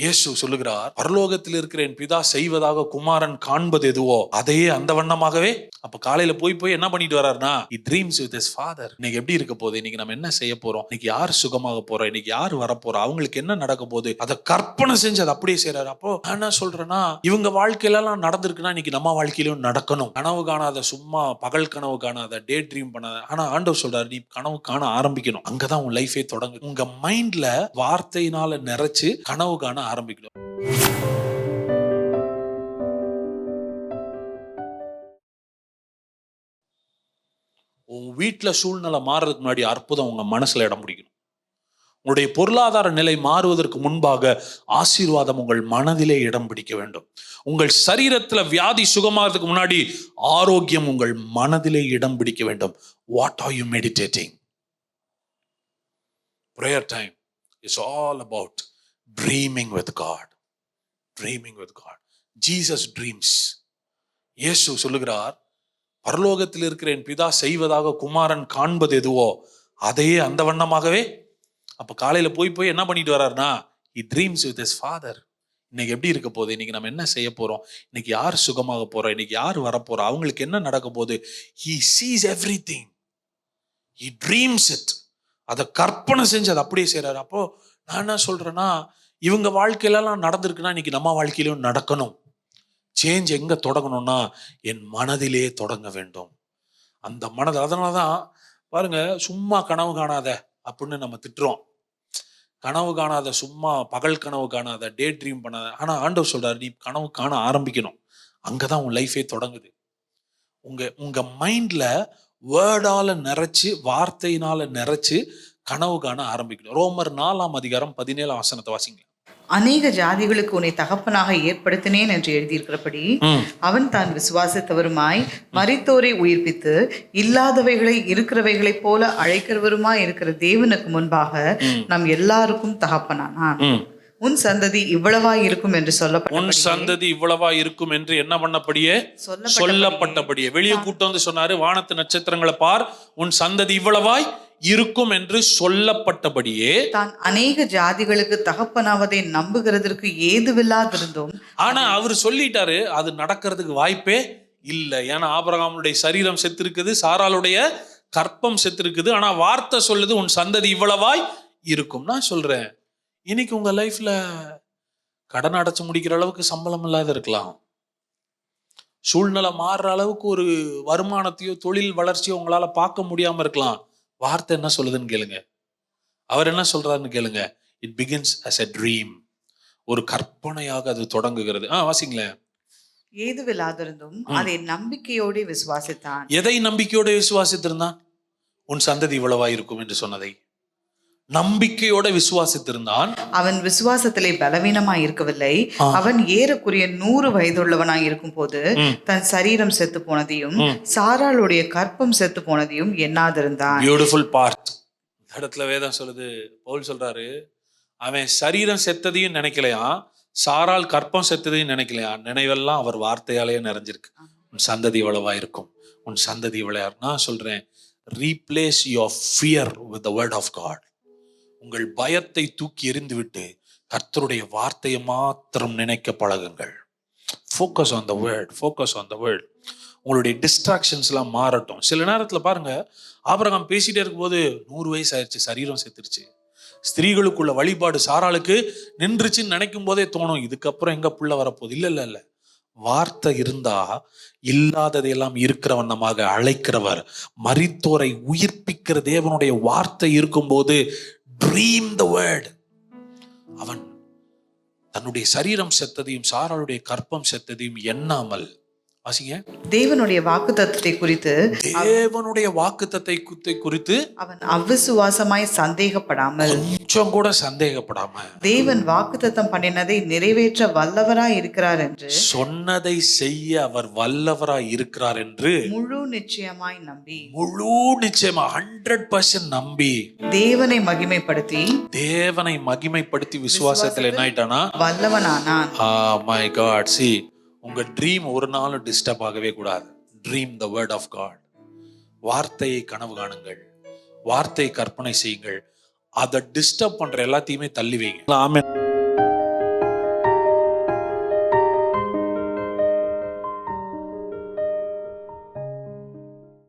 இயேசு சொல்லுகிறார் பரலோகத்தில் இருக்கிற என் பிதா செய்வதாக குமாரன் காண்பது எதுவோ அதையே அந்த வண்ணமாகவே அப்ப காலையில போய் போய் என்ன பண்ணிட்டு வர்றாருன்னா he dreams with his father இன்னைக்கு எப்படி இருக்க போகுது? இன்னைக்கு நம்ம என்ன செய்ய போறோம்? இன்னைக்கு யார் சுகமாக போறோம் இன்னைக்கு யார் வரப்போறோம் அவங்களுக்கு என்ன நடக்க போகுது? அதை கற்பனை செஞ்சு அதை அப்படியே செய்யறாரு அப்போ நான் என்ன சொல்றேன்னா இவங்க வாழ்க்கையில எல்லாம் நடந்திருக்குன்னா இன்னைக்கு நம்ம வாழ்க்கையிலும் நடக்கணும். கனவு காணாத சும்மா பகல் கனவு காணாத டே ட்ரீம் பண்ணாத. ஆனா ஆண்டவர் சொல்றாரு நீ கனவு காண ஆரம்பிக்கணும். அங்கதான் உன் லைஃபே தொடங்கு. உங்க மைண்ட்ல வார்த்தையினால நிறைச்சு கனவு காண ஆரம்பிக்கணும். உன் வீட்டில் சூழ்நிலை மாறுறதுக்கு முன்னாடி அற்புதம் உங்க மனசுல இடம் பிடிக்கணும். உங்களுடைய பொருளாதார நிலை மாறுவதற்கு முன்பாக ஆசீர்வாதம் உங்கள் மனதிலே இடம் பிடிக்க வேண்டும். உங்கள் சரீரத்துல வியாதி சுகமாகிறதுக்கு முன்னாடி ஆரோக்கியம் உங்கள் மனதிலே இடம் பிடிக்க வேண்டும். What are you meditating prayer time is all about dreaming with God dreaming with God Jesus dreams இயேசு சொல்லுகிறார் பரலோகத்தில் இருக்கிற என் பிதா செய்வதாக குமாரன் காண்பது எதுவோ அதையே அந்த வண்ணமாகவே. அப்போ காலையில் போய் போய் என்ன பண்ணிட்டு வர்றாருனா he dreams with his father இன்னைக்கு எப்படி இருக்க போகுது? இன்னைக்கு நம்ம என்ன செய்ய போகிறோம் இன்னைக்கு யார் சுகமாக போகிறோம் இன்னைக்கு யார் வரப்போறோம் அவங்களுக்கு என்ன நடக்க போகுது? He sees everything he dreams it அதை கற்பனை செஞ்சு அதை அப்படியே செய்கிறாரு அப்போ நான் என்ன சொல்கிறேன்னா இவங்க வாழ்க்கையிலலாம் நடந்திருக்குன்னா இன்னைக்கு நம்ம வாழ்க்கையிலும் நடக்கணும். சேஞ்ச் எங்க தொடங்கணும்னா என் மனதிலே தொடங்க வேண்டும். அந்த மனது அதனால தான் பாருங்க சும்மா கனவு காணாத அப்படின்னு நம்ம திட்டுறோம். கனவு காணாத சும்மா பகல் கனவு காணாத டே ட்ரீம் பண்ணாத. ஆனா ஆண்டவர் சொல்றாரு நீ கனவு காண ஆரம்பிக்கணும். அங்கதான் உன் லைஃபே தொடங்குது. உங்க உங்க மைண்ட்ல வேர்டால நிறைச்சு வார்த்தையினால நிறைச்சு கனவு காண ஆரம்பிக்கணும். ரோமர் நாலாம் அதிகாரம் பதினேழாம் வசனத்தை வாசிங்க அநேக ஜாதிகளுக்கு உன்னை தகப்பனாக ஏற்படுத்தினேன் என்று எழுதியிருக்கிறபடி. அவன் தான் விசுவாசித்தவருமாய் மரித்தோரை உயிர்ப்பித்து இல்லாதவைகளை இருக்கிறவைகளைப் போல அழைக்கிறவருமாய் இருக்கிற தேவனுக்கு முன்பாக நம் எல்லாருக்கும் தகப்பனானான். உன் சந்ததி இவ்வளவாய் இருக்கும் என்று உன் சொல்லப்பட்ட சந்ததி இவ்வளவா இருக்கும் என்று என்ன பண்ணபடியே சொல்லப்பட்டபடியே. வெளியே கூட்டு வந்து சொன்னாரு வானத்து நட்சத்திரங்களை பார் உன் சந்ததி இவ்வளவாய் இருக்கும் என்று சொல்லப்பட்டபடியே தான் அநேக ஜாதிகளுக்கு தகப்பனாவதை நம்புகிறதற்கு ஏதுவில்லாதிருந்தும். ஆனா அவர் சொல்லிட்டாரு அது நடக்கிறதுக்கு வாய்ப்பே இல்லை. ஏன்னா ஆபிரகாமுடைய சரீரம் செத்திருக்குது சாராளுடைய கற்பம் செத்திருக்குது ஆனா வார்த்தை சொல்லுது உன் சந்ததி இவ்வளவாய் இருக்கும். நான் சொல்றேன் இன்னைக்கு உங்க லைஃப்ல கடன் அடைச்சு முடிக்கிற அளவுக்கு சம்பளம் இல்லாத இருக்கலாம். சூழ்நிலை மாறுற அளவுக்கு ஒரு வருமானத்தையோ தொழில் வளர்ச்சியோ உங்களால பார்க்க முடியாம இருக்கலாம். வார்த்தை என்ன சொல்லுதுன்னு கேளுங்க. அவர் என்ன சொல்றாருன்னு கேளுங்க. It begins as a dream ஒரு கற்பனையாக அது தொடங்குகிறது. ஆ வாசிங்களேன் ஏதுவில்லாதிருந்தும் அதை நம்பிக்கையோடு விசுவாசித்தான். எதை நம்பிக்கையோட விசுவாசித்திருந்தான்? உன் சந்ததி இவ்வளவா இருக்கும் என்று சொன்னதை. நம்பிக்கையோட விசுவாசித்திருந்தான். அவன் விசுவாசத்திலே பலவீனமாய் இருக்கவில்லை. அவன் ஏறக்குறைய நூறு வயதுள்ளவனாய் இருக்கும் போது. தன் சரீரம் செத்து போனதையும் சாராளுடைய கற்பம் செத்து போனதையும் எண்ணாதிருந்தான். பியூட்டிஃபுல் பார்ட் இடத்துல வேதம் சொல்லுது. பவுல் சொல்றாரு அவன் சரீரம் செத்ததையும் நினைக்கலையாம் சாரால் கற்பம் செத்ததையும் நினைக்கலையாம் நினைவெல்லாம் அவர் வார்த்தையாலேயே நிறைஞ்சிருக்கு. உன் சந்ததி இவ்வளவா இருக்கும். உன் சந்ததி இவ்வளவு நான் சொல்றேன் replace your fear with the word of God உங்கள் பயத்தை தூக்கி எறிந்துவிட்டு கர்த்தருடைய வார்த்தையை மாத்திரம் நினைக்க பழகுங்கள். Focus on the word focus on the word உங்களுடைய டிஸ்ட்ராக்ஷன்ஸ்லாம் மாறட்டும். சில நேரத்தில் பாருங்க ஆபரகம் பேசிகிட்டே இருக்கும்போது நூறு வயசு ஆயிடுச்சு சரீரம் செத்துருச்சு. ஸ்திரீகளுக்குள்ள வழிபாடு சாராளுக்கு நின்றுச்சுன்னு நினைக்கும் போதே தோணும் இதுக்கப்புறம் எங்க புள்ள வரப்போகுது? இல்லை இல்லை இல்லை. வார்த்தை இருந்தா இல்லாததையெல்லாம் இருக்கிற வண்ணமாக அழைக்கிறவர். மரித்தோரை உயிர்ப்பிக்கிற தேவனுடைய வார்த்தை இருக்கும்போது ட்ரீம் த வேர்ட் அவன் தன்னுடைய சரீரம் செத்ததையும் சாராளுடைய கற்பம் செத்ததையும் எண்ணாமல் வாசிங்க. தேவனுடைய வாக்குத்தத்தத்தை குறித்து தேவனுடைய வாக்குத்தத்தை குத்தை குறித்து அவன் அவ்விசுவாசமாய் சந்தேகப்படாமல் கொஞ்சம் கூட சந்தேகப்படாம தேவன் வாக்குத்தத்தம் பண்ணினதை நிறைவேற்ற வல்லவராய் இருக்கிறார் என்று சொன்னதை செய்ய அவர் வல்லவராய் இருக்கிறார் என்று முழு நிச்சயமாய் நம்பி முழு நிச்சயமா ஹண்ட்ரட் பர்சன்ட் நம்பி தேவனை மகிமைப்படுத்தி தேவனை மகிமைப்படுத்தி விசுவாசத்தில் என்ன ஆயிட்டானா? வல்லவனானான். மை காட் சி உங்க ட்ரீம் ஒரு நாளும் டிஸ்டர்ப் ஆகவே கூடாது. Dream the word of God வார்த்தையை கனவு காணுங்கள். வார்த்தையை கற்பனை செய்யுங்கள். அதை டிஸ்டர்ப் பண்ற எல்லாத்தையுமே தள்ளி வைங்க. ஆமே